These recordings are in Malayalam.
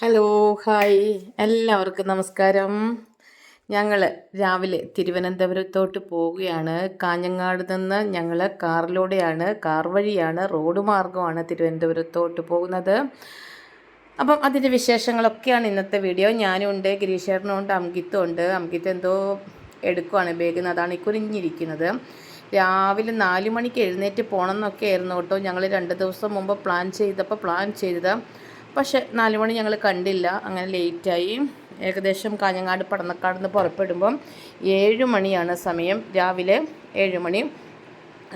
Hello hi. എല്ലാവർക്കും നമസ്കാരം. ഞങ്ങൾ രാവിലെ തിരുവനന്തപുരത്തോട്ട് പോവുകയാണ്. കാഞ്ഞങ്ങാട് നിന്ന് ഞങ്ങൾ കാറിലൂടെയാണ് കാർ വഴിയാണ് റോഡ് മാർഗമാണ് തിരുവനന്തപുരത്തോട്ട് പോകുന്നത്. അപ്പം അതിന്റെ വിശേഷങ്ങളൊക്കെയാണ് ഇന്നത്തെ വീഡിയോ. ഞാനും ഉണ്ട് ഗിരീഷേട്ടനുണ്ട് അംഗിത്തും ഉണ്ട്. അംഗിത്ത് എന്തോ എടുക്കുവാണ് ബേഗിന്ന്. അതാണ് ഈ രാവിലെ നാല് മണിക്ക് എഴുന്നേറ്റ് പോകണം എന്നൊക്കെ ആയിരുന്നു കേട്ടോ ഞങ്ങൾ രണ്ട് ദിവസം മുമ്പ് പ്ലാൻ ചെയ്തപ്പോൾ പ്ലാൻ ചെയ്തത്. പക്ഷേ നാല് മണി ഞങ്ങൾ കണ്ടില്ല. അങ്ങനെ ലേറ്റായി. ഏകദേശം കാഞ്ഞങ്ങാട് പടന്നക്കാട് നിന്ന് പുറപ്പെടുമ്പം ഏഴ് മണിയാണ് സമയം. രാവിലെ ഏഴ് മണി.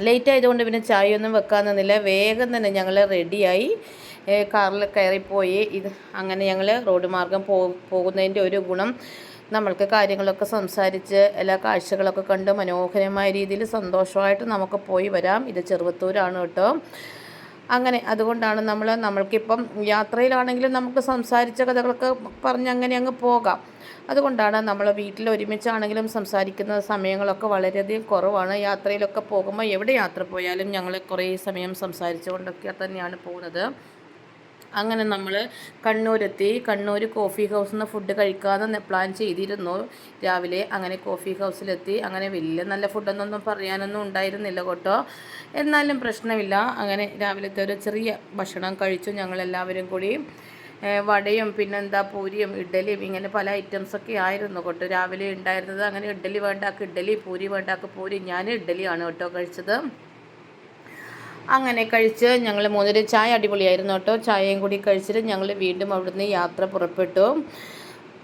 ലേറ്റ് ആയതുകൊണ്ട് പിന്നെ ചായയൊന്നും വെക്കാൻ നിന്നില്ല. വേഗം തന്നെ ഞങ്ങൾ റെഡിയായി. കാറിൽ കയറിപ്പോയി. ഇത് അങ്ങനെ ഞങ്ങൾ റോഡ് മാർഗം പോ പോകുന്നതിന്റെ ഒരു ഗുണം നമ്മൾക്ക് കാര്യങ്ങളൊക്കെ സംസാരിച്ച് എല്ലാ കാഴ്ചകളൊക്കെ കണ്ട് മനോഹരമായ രീതിയിൽ സന്തോഷമായിട്ട് നമുക്ക് പോയി വരാം. ഇത് ചെറുവത്തൂരാണ് കേട്ടോ. അങ്ങനെ അതുകൊണ്ടാണ് നമ്മൾ നമ്മൾക്കിപ്പം യാത്രയിലാണെങ്കിലും നമുക്ക് സംസാരിച്ച കഥകളൊക്കെ പറഞ്ഞ് അങ്ങനെ അങ്ങ് പോകാം. അതുകൊണ്ടാണ് നമ്മൾ വീട്ടിൽ ഒരുമിച്ചാണെങ്കിലും സംസാരിക്കുന്ന സമയങ്ങളൊക്കെ വളരെയധികം കുറവാണ്. യാത്രയിലൊക്കെ പോകുമ്പോൾ എവിടെ യാത്ര പോയാലും ഞങ്ങൾ കുറേ സമയം സംസാരിച്ചുകൊണ്ടൊക്കെ തന്നെയാണ് പോകുന്നത്. അങ്ങനെ നമ്മൾ കണ്ണൂരെത്തി. കണ്ണൂർ കോഫി ഹൗസിൽ നിന്ന് ഫുഡ് കഴിക്കാമെന്ന് പ്ലാൻ ചെയ്തിരുന്നു. രാവിലെ അങ്ങനെ കോഫി ഹൗസിലെത്തി അങ്ങനെ വലിയ നല്ല ഫുഡൊന്നും പറയാനൊന്നും ഉണ്ടായിരുന്നില്ല കേട്ടോ. എന്നാലും പ്രശ്നമില്ല. അങ്ങനെ രാവിലത്തെ ഒരു ചെറിയ ഭക്ഷണം കഴിച്ചു ഞങ്ങളെല്ലാവരും കൂടി. വടയും പിന്നെന്താ പൂരിയും ഇഡ്ഡലിയും ഇങ്ങനെ പല ഐറ്റംസൊക്കെ ആയിരുന്നു കേട്ടോ. രാവിലെ ഉണ്ടായിരുന്നത് അങ്ങനെ ഇഡ്ഡലി വേണ്ടാക്ക് ഇഡ്ഡലി പൂരി വേണ്ടാക്ക് പൂരി. ഞാൻ ഇഡ്ഡലിയാണ് കേട്ടോ കഴിച്ചത്. അങ്ങനെ കഴിച്ച് ഞങ്ങൾ മൂന്നര ചായ അടിപൊളിയായിരുന്നു കേട്ടോ. ചായയും കൂടി കഴിച്ചിട്ട് ഞങ്ങൾ വീണ്ടും അവിടുന്ന് യാത്ര പുറപ്പെട്ടു.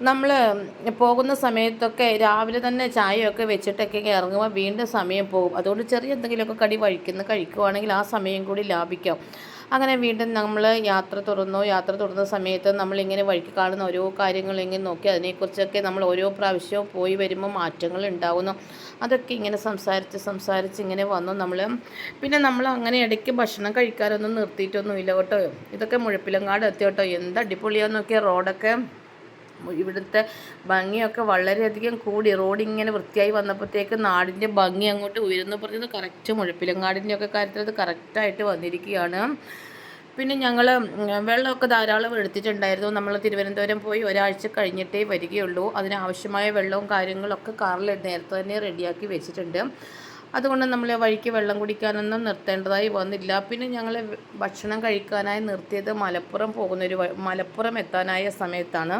നമ്മൾ പോകുന്ന സമയത്തൊക്കെ രാവിലെ തന്നെ ചായയൊക്കെ വെച്ചിട്ടൊക്കെ ഇറങ്ങുമ്പോൾ വീണ്ടും സമയം പോകും. അതുകൊണ്ട് ചെറിയ എന്തെങ്കിലുമൊക്കെ കടി വഴിക്കുന്ന കഴിക്കുവാണെങ്കിൽ ആ സമയം കൂടി ലാഭിക്കാം. അങ്ങനെ വീണ്ടും നമ്മൾ യാത്ര തുറന്നു. യാത്ര തുറന്ന സമയത്ത് നമ്മളിങ്ങനെ വഴിക്ക് കാണുന്ന ഓരോ കാര്യങ്ങൾ ഇങ്ങനെ നോക്കി അതിനെക്കുറിച്ചൊക്കെ നമ്മൾ ഓരോ പ്രാവശ്യവും പോയി വരുമ്പോൾ മാറ്റങ്ങൾ ഉണ്ടാകുന്നു അതൊക്കെ ഇങ്ങനെ സംസാരിച്ച് സംസാരിച്ച് ഇങ്ങനെ വന്നു നമ്മൾ. പിന്നെ നമ്മൾ അങ്ങനെ ഇടയ്ക്ക് ഭക്ഷണം കഴിക്കാനൊന്നും നിർത്തിയിട്ടൊന്നുമില്ല കേട്ടോ. ഇതൊക്കെ മുഴപ്പിലങ്ങാട് എത്തി കേട്ടോ. എന്ത് അടിപൊളിയാന്ന് നോക്കിയാൽ റോഡൊക്കെ ഇവിടുത്തെ ഭംഗിയൊക്കെ വളരെയധികം കൂടി. റോഡ് ഇങ്ങനെ വൃത്തിയായി വന്നപ്പോഴത്തേക്ക് നാടിന്റെ ഭംഗി അങ്ങോട്ട് ഉയർന്നു പറഞ്ഞത് കറക്റ്റ് മുഴപ്പിലങ്ങാടിന്റെ ഒക്കെ കാര്യത്തിൽ അത് കറക്റ്റായിട്ട് വന്നിരിക്കുകയാണ്. പിന്നെ ഞങ്ങൾ വെള്ളമൊക്കെ ധാരാളം എടുത്തിട്ടുണ്ടായിരുന്നു. നമ്മൾ തിരുവനന്തപുരം പോയി ഒരാഴ്ച കഴിഞ്ഞിട്ടേ വരികയുള്ളൂ. അതിനാവശ്യമായ വെള്ളവും കാര്യങ്ങളൊക്കെ കാറിൽ നേരത്തെ തന്നെ റെഡിയാക്കി വെച്ചിട്ടുണ്ട്. അതുകൊണ്ട് നമ്മൾ വഴിക്ക് വെള്ളം കുടിക്കാനൊന്നും നിർത്തേണ്ടതായി വന്നില്ല. പിന്നെ ഞങ്ങൾ ഭക്ഷണം കഴിക്കാനായി നിർത്തിയത് മലപ്പുറം പോകുന്നൊരു മലപ്പുറം എത്താനായ സമയത്താണ്.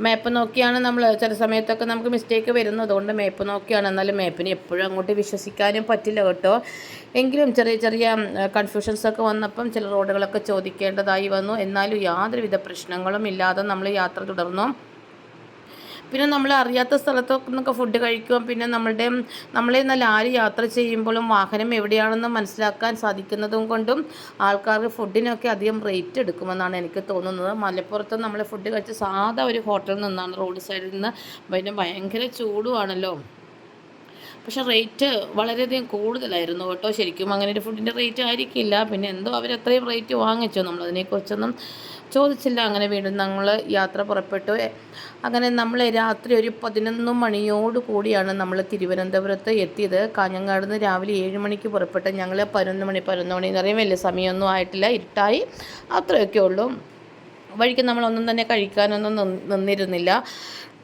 മാപ്പ് നോക്കിയാണ് നമ്മൾ. ചില സമയത്തൊക്കെ നമുക്ക് മിസ്റ്റേക്ക് വരുന്നത് അതുകൊണ്ട് മാപ്പ് നോക്കിയാണ്. എന്നാലും മാപ്പിന് എപ്പോഴും അങ്ങോട്ട് വിശ്വസിക്കാനും പറ്റില്ല കേട്ടോ. എങ്കിലും ചെറിയ ചെറിയ കൺഫ്യൂഷൻസൊക്കെ വന്നപ്പം ചില റോഡുകളൊക്കെ ചോദിക്കേണ്ടതായി വന്നു. എന്നാലും യാതൊരുവിധ പ്രശ്നങ്ങളും ഇല്ലാതെ നമ്മൾ യാത്ര തുടർന്നു. പിന്നെ നമ്മൾ അറിയാത്ത സ്ഥലത്തൊക്കെ നിന്നൊക്കെ ഫുഡ് കഴിക്കും പിന്നെ നമ്മളുടെ നമ്മളെ നല്ല ആര് യാത്ര ചെയ്യുമ്പോഴും വാഹനം എവിടെയാണെന്ന് മനസ്സിലാക്കാൻ സാധിക്കുന്നതും കൊണ്ടും ആൾക്കാർക്ക് ഫുഡിനൊക്കെ അധികം റേറ്റ് എടുക്കുമെന്നാണ് എനിക്ക് തോന്നുന്നത്. മലപ്പുറത്ത് നമ്മൾ ഫുഡ് കഴിച്ച് സാധാ ഒരു ഹോട്ടലിൽ നിന്നാണ് റോഡ് സൈഡിൽ നിന്ന് പിന്നെ ഭയങ്കര ചൂടുവാണല്ലോ. പക്ഷെ റേറ്റ് വളരെയധികം കൂടുതലായിരുന്നു കേട്ടോ. ശരിക്കും അങ്ങനെ ഒരു ഫുഡിന്റെ റേറ്റ് ആയിരിക്കില്ല. പിന്നെ എന്തോ അവരത്രയും റേറ്റ് വാങ്ങിച്ചോ നമ്മളതിനെക്കുറിച്ചൊന്നും ചോദിച്ചില്ല. അങ്ങനെ വീണ്ടും ഞങ്ങൾ യാത്ര പുറപ്പെട്ടു. അങ്ങനെ നമ്മൾ രാത്രി ഒരു പതിനൊന്ന് മണിയോട് കൂടിയാണ് നമ്മൾ തിരുവനന്തപുരത്ത് എത്തിയത്. കാഞ്ഞങ്ങാട് നിന്ന് രാവിലെ ഏഴ് മണിക്ക് പുറപ്പെട്ട് ഞങ്ങൾ പതിനൊന്ന് മണി പതിനൊന്ന് മണി എന്ന് പറയും വലിയ സമയമൊന്നും ആയിട്ടില്ല. ഇരുട്ടായി. അത്രയൊക്കെ ഉള്ളൂ. വഴിക്ക് നമ്മളൊന്നും തന്നെ കഴിക്കാനൊന്നും നിന്നിരുന്നില്ല.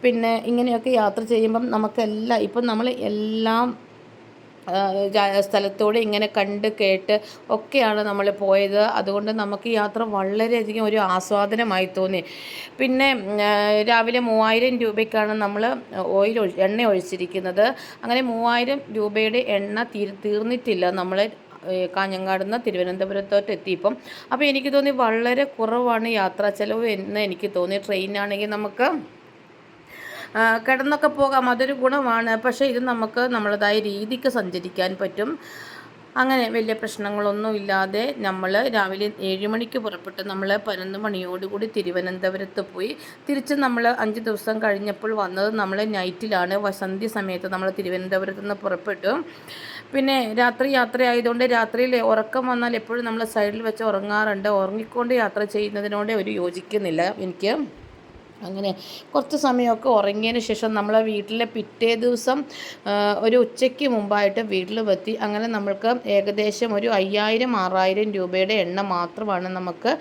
പിന്നെ ഇങ്ങനെയൊക്കെ യാത്ര ചെയ്യുമ്പം നമുക്കെല്ലാം ഇപ്പം നമ്മൾ എല്ലാം സ്ഥലത്തൂടെ ഇങ്ങനെ കണ്ട് കേട്ട് ഒക്കെയാണ് നമ്മൾ പോയത്. അതുകൊണ്ട് നമുക്ക് യാത്ര വളരെയധികം ഒരു ആസ്വാദനമായി തോന്നി. പിന്നെ രാവിലെ മൂവായിരം രൂപയ്ക്കാണ് നമ്മൾ ഓയിൽ എണ്ണ ഒഴിച്ചിരിക്കുന്നത്. അങ്ങനെ മൂവായിരം രൂപയുടെ എണ്ണ തീർ തീർന്നിട്ടില്ല. നമ്മൾ കാഞ്ഞങ്ങാട് നിന്ന് തിരുവനന്തപുരത്തോട്ട് എത്തിയപ്പം അപ്പോൾ എനിക്ക് തോന്നി വളരെ കുറവാണ് യാത്രാ ചെലവ് എന്ന് എനിക്ക് തോന്നി. ട്രെയിനാണെങ്കിൽ നമുക്ക് കിടന്നൊക്കെ പോകാം. അതൊരു ഗുണമാണ്. പക്ഷേ ഇത് നമുക്ക് നമ്മളതായ രീതിക്ക് സഞ്ചരിക്കാൻ പറ്റും. അങ്ങനെ വലിയ പ്രശ്നങ്ങളൊന്നും ഇല്ലാതെ നമ്മൾ രാവിലെ ഏഴ് മണിക്ക് പുറപ്പെട്ട് നമ്മൾ പതിനൊന്ന് മണിയോടുകൂടി തിരുവനന്തപുരത്ത് പോയി തിരിച്ച് നമ്മൾ അഞ്ച് ദിവസം കഴിഞ്ഞപ്പോൾ വന്നത് നമ്മൾ നൈറ്റിലാണ്. വസന്തി സമയത്ത് നമ്മൾ തിരുവനന്തപുരത്ത് നിന്ന് പുറപ്പെട്ടു. പിന്നെ രാത്രി യാത്ര ആയതുകൊണ്ട് രാത്രിയിൽ ഉറക്കം വന്നാൽ എപ്പോഴും നമ്മൾ സൈഡിൽ വെച്ച് ഉറങ്ങാറുണ്ട്. ഉറങ്ങിക്കൊണ്ട് യാത്ര ചെയ്യുന്നതിനോട് ഒരു യോജിക്കുന്നില്ല എനിക്ക്. അങ്ങനെ കുറച്ച് സമയമൊക്കെ ഉറങ്ങിയതിന് ശേഷം നമ്മളെ വീട്ടിലെ പിറ്റേ ദിവസം ഒരു ഉച്ചയ്ക്ക് മുമ്പായിട്ട് വീട്ടിൽ വെത്തി അങ്ങനെ നമ്മൾക്ക് ഏകദേശം ഒരു അയ്യായിരം ആറായിരം രൂപയുടെ എണ്ണ മാത്രമാണ് നമുക്ക്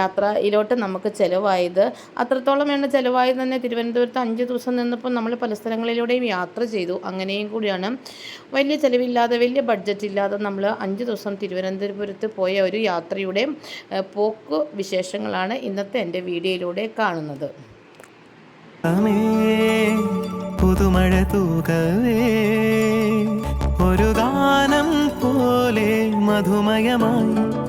യാത്രയിലോട്ട് നമുക്ക് ചിലവായത്. അത്രത്തോളം എണ്ണ ചിലവായത് തന്നെ തിരുവനന്തപുരത്ത് അഞ്ച് ദിവസം നിന്നപ്പോൾ നമ്മൾ പല സ്ഥലങ്ങളിലൂടെയും യാത്ര ചെയ്തു. അങ്ങനെയും കൂടിയാണ്. വലിയ ചിലവില്ലാതെ വലിയ ബഡ്ജറ്റ് ഇല്ലാതെ നമ്മൾ അഞ്ച് ദിവസം തിരുവനന്തപുരത്ത് പോയ ഒരു യാത്രയുടെ പോക്ക് വിശേഷങ്ങളാണ് ഇന്നത്തെ എന്റെ വീഡിയോയിലൂടെ കാണുന്നത്. ഉറക്കമേ പുതുമഴ തൂകവേ ഒരു ഗാനം പോലെ മധുമയമായി